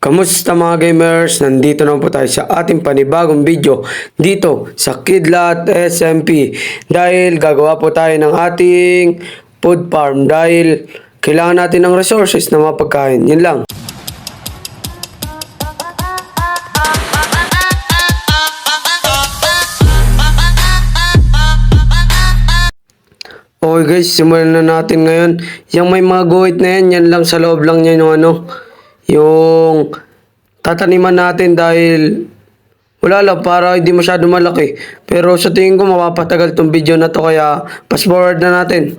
Kamusta mga gamers? Nandito na po tayo sa ating panibagong video dito sa Kidlat SMP dahil gagawa po tayo ng ating food farm dahil kailangan natin ng resources na mapagkain. Yun lang. Okay guys, simulan na natin ngayon. Yung may mga guhit na yan, yan lang sa loob lang yan yung ano, yung tataniman natin dahil wala lang para hindi masyado malaki. Pero sa tingin ko mapapatagal tong video na to kaya fast forward na natin.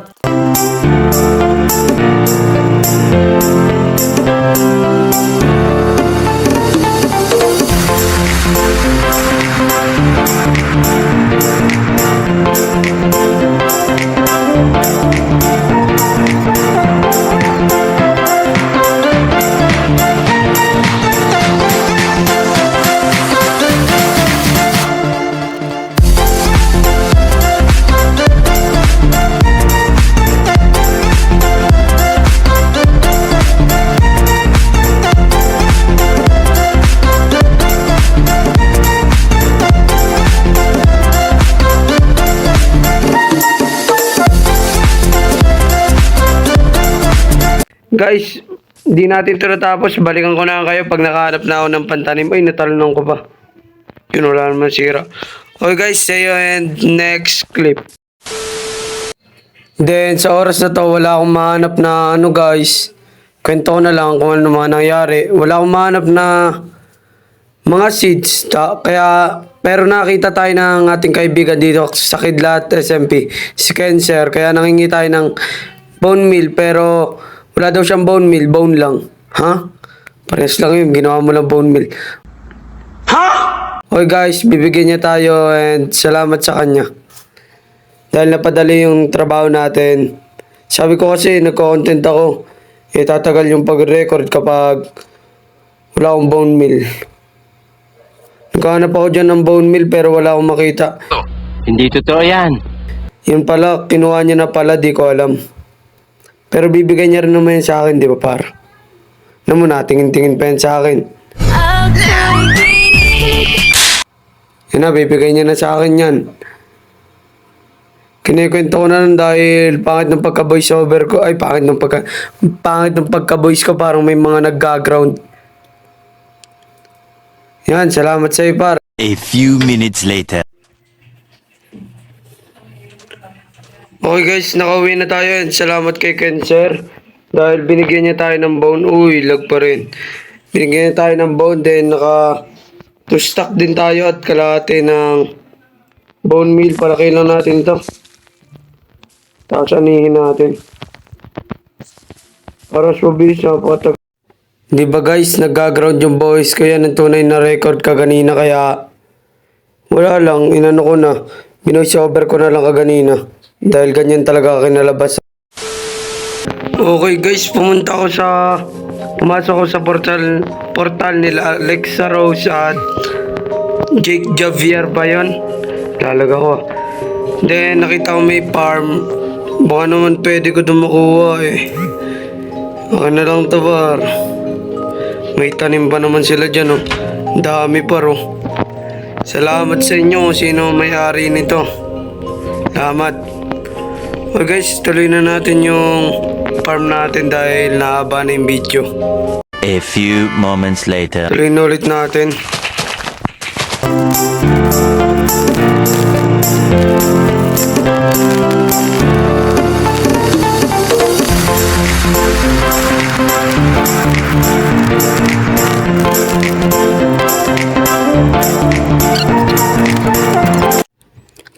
Guys, di natin ito natapos. Balikan ko na kayo pag nakahanap na ako ng pantanim. Ay, natalunan ko pa. Yun, wala naman sira. Okay guys, see you in next clip. Then, sa oras na to, wala akong mahanap na ano guys. Kwento na lang kung ano mga nangyari. Wala akong mahanap na mga seeds. Ta- kaya, pero nakita tayo ng ating kaibigan dito sa Kidlat SMP, si Cancer. Kaya nangingi tayo ng bone meal, pero wala daw siyang bone meal, bone lang. Ha? Pares lang yun, ginawa mo lang bone meal. Ha? Okay guys, bibigyan niya tayo and salamat sa kanya. Dahil napadali yung trabaho natin. Sabi ko kasi, nagko-content ako. Eh, tatagal yung pag-record kapag wala akong bone meal. Nagkahanap ako dyan ng bone meal pero wala akong makita. Hindi totoo yan. Yun pala, kinuha niya na pala, di ko alam. Pero bibigay niya rin naman yun sa akin, di ba par? Mo na, tingin-tingin pa yan sa akin. Yun na, bibigay niya na sa akin yan. Kinikwento ko na lang dahil pangit ng pagka-voice over ko. Ay, pangit ng pagka... Pangit ng pagka-voice ko parang may mga nag-ground. Yan, salamat sa iyo par. A few minutes later. Okay guys, nakauwi na tayo and salamat kay Cancer dahil binigyan niya tayo ng bone. Uy, lag pa rin. Binigyan niya tayo ng bone then naka stock din tayo at kalahati ng bone meal. Palaki lang natin to. Tapos anihin natin. Para mabilis na patag. Di ba guys, nag-ground yung boys ko yan tunay na record kaganina kaya wala lang, inano ko na. Binoise over ko na lang kaganina. Dahil ganyan talaga kinalabas. Okay guys, pumunta ako sa... Pumasok ako sa portal, portal nila Alexa Rose at Jake Javier ba yun? Lalaga ko. Then nakita ko may farm. Baka naman pwede ko doon makuha eh. Baka na lang to bar. May tanim pa naman sila dyan oh. Dami pa oh. Salamat sa inyo sino may-ari nito. Salamat. Okay guys, tuloy na natin yung farm natin dahil nahaba na yung video. A few moments later. Tuloy na ulit natin.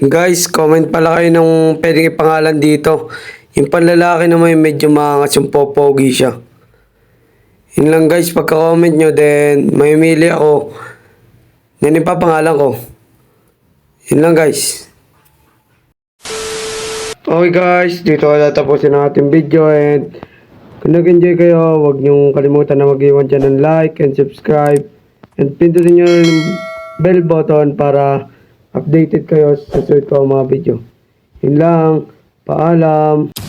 Guys, comment pala kayo nung pwedeng ipangalan dito. Yung panlalaki naman yung medyo maangas yung popogi siya. Yun lang guys, pagka-comment nyo, then mamimili ako. Yan yung papangalan ko. Yun lang guys. Okay guys, dito ko tatapusin ang ating video and kung nag-enjoy kayo, huwag niyong kalimutan na mag-iwan dyan ng like and subscribe and pindutin nyo yung bell button para updated kayo sa susunod ko mga video. Yun lang, paalam.